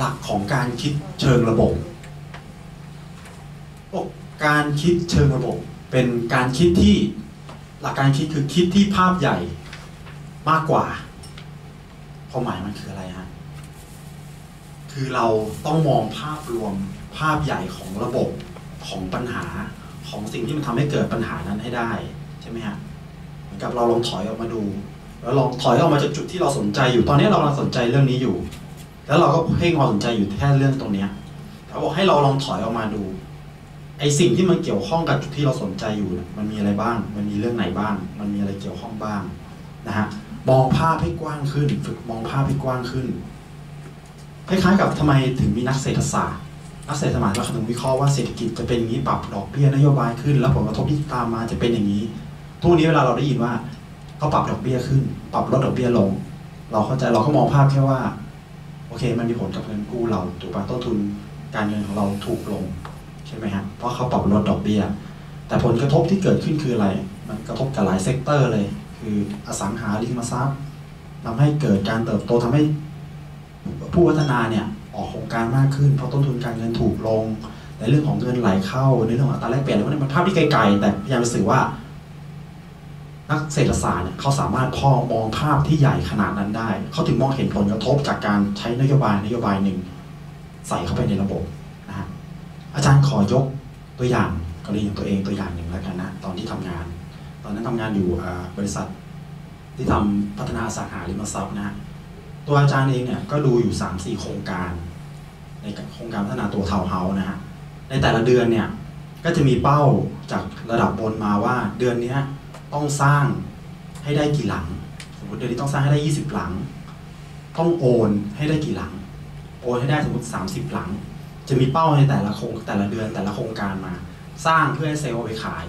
หลักของการคิดเชิงระบบการคิดเชิงระบบ เป็นการคิดที่หลักการคิดคือคิดที่ภาพใหญ่มากกว่าความหมายมันคืออะไรฮะคือเราต้องมองภาพรวมภาพใหญ่ของระบบของปัญหาของสิ่งที่มันทำให้เกิดปัญหานั้นให้ได้ใช่ไหมฮะเหมือนกับเราลองถอยออกมาดู แล้วลองถอยออกมาจากจุดที่เราสนใจอยู่ ตอนนี้เรากำลังสนใจเรื่องนี้อยู่ แล้วเราก็เพ่งความสนใจอยู่แค่เรื่องตรงเนี้ยเขาบอกให้เราลองถอยออกมาดูไอสิ่งที่มันเกี่ยวข้องกับจุดที่เราสนใจอยู่มันมีอะไรบ้าง มันมีเรื่องไหนบ้าง มันมีอะไรเกี่ยวข้องบ้างนะฮะมองภาพให้กว้างขึ้น ฝึกมองภาพให้กว้างขึ้นคล้ายๆกับทำไมถึงมีนักเศรษฐศาสตร์นักเศรษฐศาสตร์เราถึงวิเคราะห์ว่าเศรษฐกิจจะเป็นอย่างนี้ปรับดอกเบี้ยนโยบายขึ้น แล้วผลกระทบที่ตามมาจะเป็นอย่างนี้ ทุกนี้เวลาเราได้ยินว่าเขาปรับดอกเบี้ยขึ้น ปรับลดดอกเบี้ยลง เราเข้าใจเราก็มองภาพแค่ว่า โอเค มันมีผลกับเงินกู้เราถูกปะต้นทุนการเงินของเราถูกลงใช่ไหมฮะเพราะเขาปรับลดดอกเบี้ย แต่ผลกระทบที่เกิดขึ้นคืออะไร มันกระทบกับหลายเซกเตอร์เลย คืออสังหาริมทรัพย์ทำให้เกิดการเติบโตทำให้ผู้พัฒนาเนี่ยออกโครงการมากขึ้น เพราะต้นทุนการเงินถูกลงในเรื่องของเงินไหลเข้าในเรื่องของอัตราแลกเปลี่ยนอะไรพวกนี้มันภาพที่ไกลๆแต่พยายามจะสื่อว่า นักเศรษฐศาสตร์เนี่ยเขาสามารถพอมองภาพที่ใหญ่ขนาดนั้นได้ เขาถึงมองเห็นผลกระทบจากการใช้นโยบายนโยบายหนึ่ง ใส่เข้าไปในระบบนะฮะอาจารย์ขอยกตัวอย่างกรณีของตัวเองตัวอย่างหนึ่งแล้วกันนะตอนที่ทำงาน ตอนนั้นทำงานอยู่บริษัทที่ทำพัฒนาสังหาริมทรัพย์นะฮะตัวอาจารย์เองเนี่ยก็ดูอยู่3ามสี่โครงการ ในโครงการพัฒนาตัวเทาวน์เฮาส์นะฮะในแต่ละเดือนเนี่ยก็จะมีเป้าจากระดับบนมาว่าเดือนนี้ ต้องสร้างให้ได้กี่หลัง สมมติเดือนนี้ต้องสร้างให้ได้ 20 หลัง ต้องโอนให้ได้กี่หลัง โอนให้ได้สมมติ 30 หลัง จะมีเป้าในแต่ละโครงแต่ละเดือนแต่ละโครงการมา สร้างเพื่อให้เซลล์ไปขาย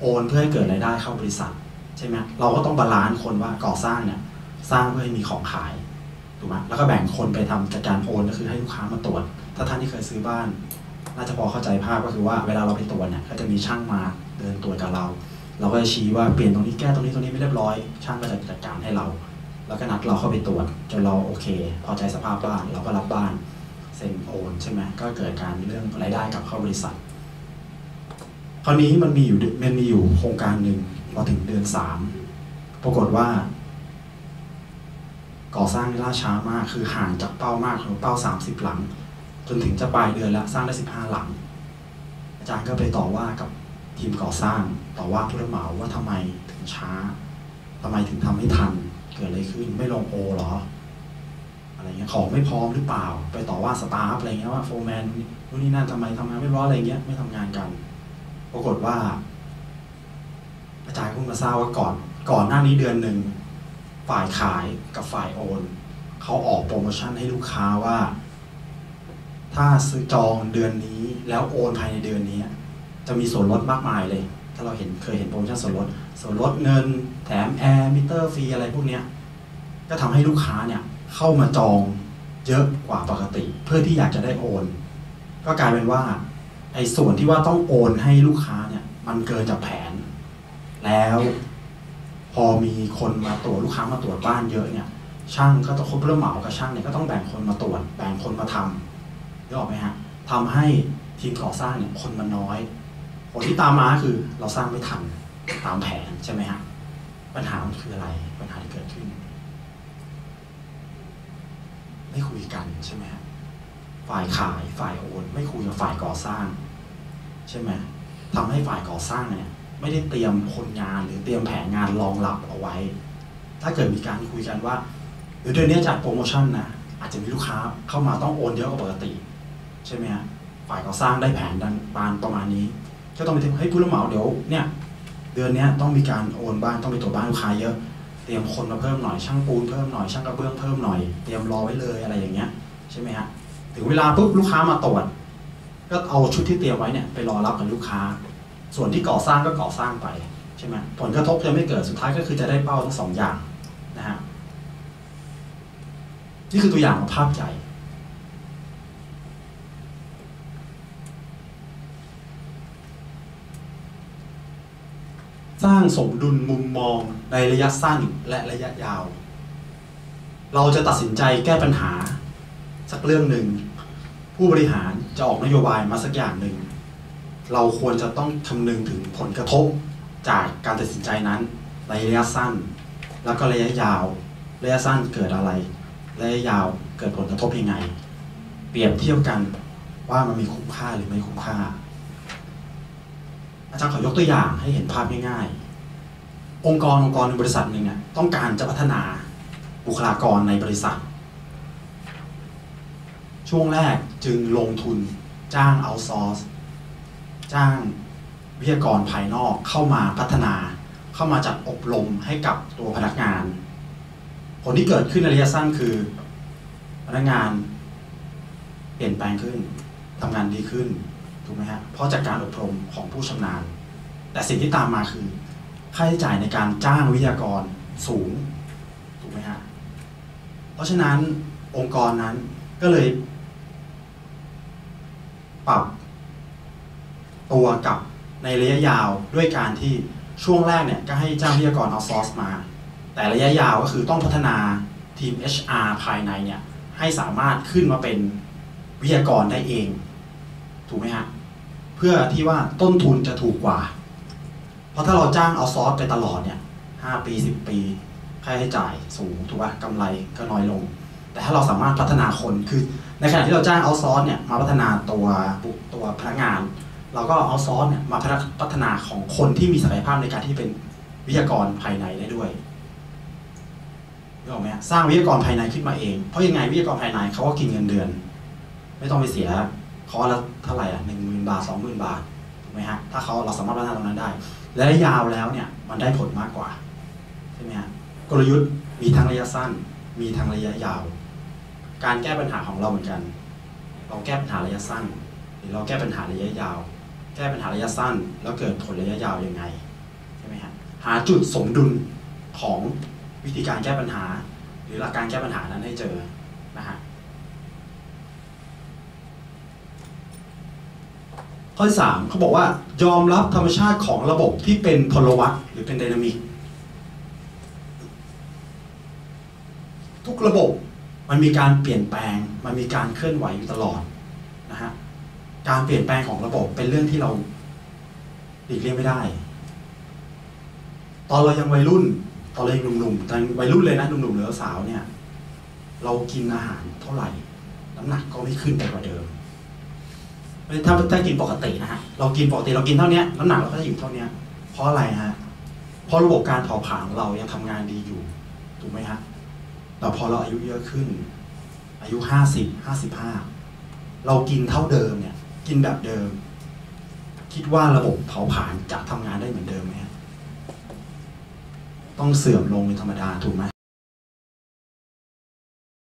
โอนเพื่อให้เกิดรายได้เข้าบริษัทใช่ไหมเราก็ต้องบาลานซ์คนว่าก่อสร้างเนี่ยสร้างเพื่อให้มีของขายถูกไหมแล้วก็แบ่งคนไปทำจัดการโอนก็คือให้ลูกค้ามาตรวจ ถ้าท่านที่เคยซื้อบ้าน น่าจะพอเข้าใจภาพก็คือว่าเวลาเราไปตรวจเนี่ยก็จะมีช่างมาเดินตรวจกับเรา เราก็จะชี้ว่าเปลี่ยนตรงนี้แก้ตรงนี้ตรงนี้ไม่เรียบร้อย ช่างก็จะจัดการให้เรา แล้วก็นัดเราเข้าไปตรวจจนเราโอเค พอใจสภาพบ้านเราก็รับบ้านเซ็นโอนใช่ไหมก็เกิดการเรื่องรายได้กับเข้าบริษัทคราวนี้มันมีอยู่มันมีอยู่โครงการหนึ่งพอถึงเดือนสามปรากฏว่า ก่อสร้างล่าช้ามากคือห่างจากเป้ามากคือเป้า30หลัง จนถึงจะปลายเดือนแล้วสร้างได้15หลัง อาจารย์ก็ไปต่อว่ากับ ทีมก่อสร้างต่อว่าผู้รับเหมาว่าทำไมถึงช้าทำไมถึงทำไม่ทัน เกิดอะไรขึ้นไม่ลงโอหรออะไรเงี้ยของไม่พร้อมหรือเปล่า ไปต่อว่าสตาฟอะไรเงี้ยว่าโฟร์แมนนู่นนี่นั่นทำไมทำงานไม่ร้อนอะไรเงี้ยไม่ทำงานกัน ปรากฏว่า อาจารย์เพิ่งมาทราบว่าก่อน ก่อนหน้านี้เดือนหนึ่งฝ่ายขายกับฝ่ายโอนเขาออกโปรโมชั่นให้ลูกค้าว่า ถ้าซื้อจองเดือนนี้แล้วโอนภายในเดือนนี้ จะมีส่วนลดมากมายเลย ถ้าเราเห็นเคยเห็นโปรโมชั่นส่วนลด ส่วนลดเงินแถมแอร์มิเตอร์ฟรีอะไรพวกนี้ก็ทำให้ลูกค้าเนี่ยเข้ามาจองเยอะกว่าปกติ เพื่อที่อยากจะได้โอน ก็กลายเป็นว่าไอ้ส่วนที่ว่าต้องโอนให้ลูกค้าเนี่ย มันเกินจากแผน แล้ว พอมีคนมาตรวจลูกค้ามาตรวจบ้านเยอะเนี่ย ช่างก็ต้องคบเรื่องเหมากับช่างเนี่ยก็ต้องแบ่งคนมาตรวจ แบ่งคนมาทำนึกออกไหมฮะทำให้ทีมก่อสร้างเนี่ยคนมันน้อย ผลที่ตามมาคือเราสร้างไม่ทันตามแผนใช่ไหมฮะปัญหามันคืออะไร ปัญหาที่เกิดขึ้น ไม่คุยกันใช่ไหมฮะฝ่ายขายฝ่ายโอนไม่คุยกับฝ่ายก่อสร้าง ใช่ไหมทำให้ฝ่ายก่อสร้างเนี่ยไม่ได้เตรียมคนงานหรือเตรียมแผนงานรองรับเอาไว้ ถ้าเกิดมีการคุยกันว่าเดี๋ยวเดือนนี้จัดโปรโมชั่นนะอาจจะมีลูกค้าเข้ามาต้องโอนเยอะกว่าปกติ ใช่ไหมฮะฝ่ายก่อสร้างได้แผนดังปานประมาณนี้ ก็ต้องไปถึงให้ผู้รับเหมาเดี๋ยวเนี่ยเดือนนี้ต้องมีการโอนบ้านต้องไปตรวจบ้านลูกค้าเยอะเตรียมคนมาเพิ่มหน่อยช่างปูนเพิ่มหน่อยช่างกระเบื้องเพิ่มหน่อยเตรียมรอไว้เลยอะไรอย่างเงี้ยใช่ไหมฮะถึงเวลาปุ๊บลูกค้ามาตรวจก็เอาชุดที่เตรียมไว้เนี่ยไปรอรับกับลูกค้า ส่วนที่ก่อสร้างก็ก่อสร้างไปใช่ไหมผลกระทบจะไม่เกิดสุดท้ายก็คือจะได้เป้าทั้งสองอย่างนะฮะนี่คือตัวอย่างของภาพใหญ่ สร้างสมดุลมุมมองในระยะสั้นและระยะยาว เราจะตัดสินใจแก้ปัญหา สักเรื่องหนึ่ง ผู้บริหารจะออกนโยบายมาสักอย่างหนึ่ง เราควรจะต้องคำนึงถึงผลกระทบจากการตัดสินใจนั้นในระยะสั้น แล้วก็ระยะยาว ระยะสั้นเกิดอะไร ระยะยาวเกิดผลกระทบยังไง เปรียบเทียบกันว่ามันมีคุ้มค่าหรือไม่คุ้มค่า อาจารย์ขอยกตัวอย่างให้เห็นภาพง่ายๆ องค์กรองค์กรในบริษัทหนึ่งเนี่ยต้องการจะพัฒนาบุคลากรในบริษัท ช่วงแรกจึงลงทุนจ้างเอาซอร์สจ้างวิทยากรภายนอกเข้ามาพัฒนา เข้ามาจัดอบรมให้กับตัวพนักงาน ผลที่เกิดขึ้นในระยะสั้นคือ พนักงานเปลี่ยนแปลงขึ้นทำงานดีขึ้น ถูกไหมฮะเพราะจากการอบรมของผู้ชำนาญ แต่สิ่งที่ตามมาคือ ค่าใช้จ่ายในการจ้างวิทยากรสูงถูกไหมฮะเพราะฉะนั้นองค์กรนั้นก็เลย ปรับ ตัวกับในระยะยาวด้วยการที่ช่วงแรกเนี่ยก็ให้จ้างวิทยากรเอาซอร์สมา แต่ระยะยาวก็คือต้องพัฒนาทีม HR ภายในเนี่ยให้สามารถขึ้นมาเป็นวิทยากรได้เอง ถูกไหมฮะ เพื่อที่ว่าต้นทุนจะถูกกว่า เพราะถ้าเราจ้างเอาซอสไปตลอดเนี่ยห้าปีสิบปีค่าใช้จ่ายสูงถูกป่ะกำไรก็น้อยลง แต่ถ้าเราสามารถพัฒนาคนคือในขณะที่เราจ้างเอาซอสเนี่ยมาพัฒนาตัวบุตัวพนักงาน เราก็เอาซอสเนี่ยมาพัฒนาของคนที่มีศักยภาพในการที่เป็นวิทยากรภายในได้ด้วยรู้ไหมสร้างวิทยากรภายในขึ้นมาเอง เพราะยังไงวิทยากรภายในเขาก็กินเงินเดือน ไม่ต้องไปเสีย คอร์สละเท่าไหร่อะหนึ่งหมื่นบาทสองหมื่นบาทถูกไหมฮะถ้าเขาเราสามารถพัฒนาตรงนั้นได้ และยะยาวแล้วเนี่ยมันได้ผลมากกว่าใช่ไหมฮะกลยุทธ์มีทั้งระยะสั้น มีทั้งระยะยาว การแก้ปัญหาของเราเหมือนกัน เราแก้ปัญหาระยะสั้น หรือเราแก้ปัญหาระยะยาว แก้ปัญหาระยะสั้น แล้วเกิดผลระยะยาวยังไงใช่ไหมฮะหาจุดสมดุลของวิธีการแก้ปัญหา หรือหลักการแก้ปัญหานั้นให้เจอนะฮะ ข้อที่สามเขาบอกว่ายอมรับธรรมชาติของระบบที่เป็นพลวัตหรือเป็นไดนามิกทุกระบบมันมีการเปลี่ยนแปลง มันมีการเคลื่อนไหวอยู่ตลอดนะฮะการเปลี่ยนแปลงของระบบเป็นเรื่องที่เราหลีกเลี่ยงไม่ได้ ตอนเรายังวัยรุ่น ตอนเรายังหนุ่มๆตอนวัยรุ่นเลยนะหนุ่มๆหรือสาวเนี่ย เรากินอาหารเท่าไหร่ น้ำหนักก็ไม่ขึ้นไปกว่าเดิม ถ้าถ้ากินปกตินะฮะเรากินปกติเรากินเท่านี้น้ำหนักเราก็จะอยู่เท่านี้เพราะอะไรฮะเพราะระบบการเผาผลาญเรายังทำงานดีอยู่ถูกไหมฮะแต่พอเราอายุเยอะขึ้น อายุห้าสิบห้าสิบห้าเรากินเท่าเดิมเนี่ย กินแบบเดิม คิดว่าระบบเผาผลาญจะทำงานได้เหมือนเดิมไหมต้องเสื่อมลงเป็นธรรมดาถูกไหม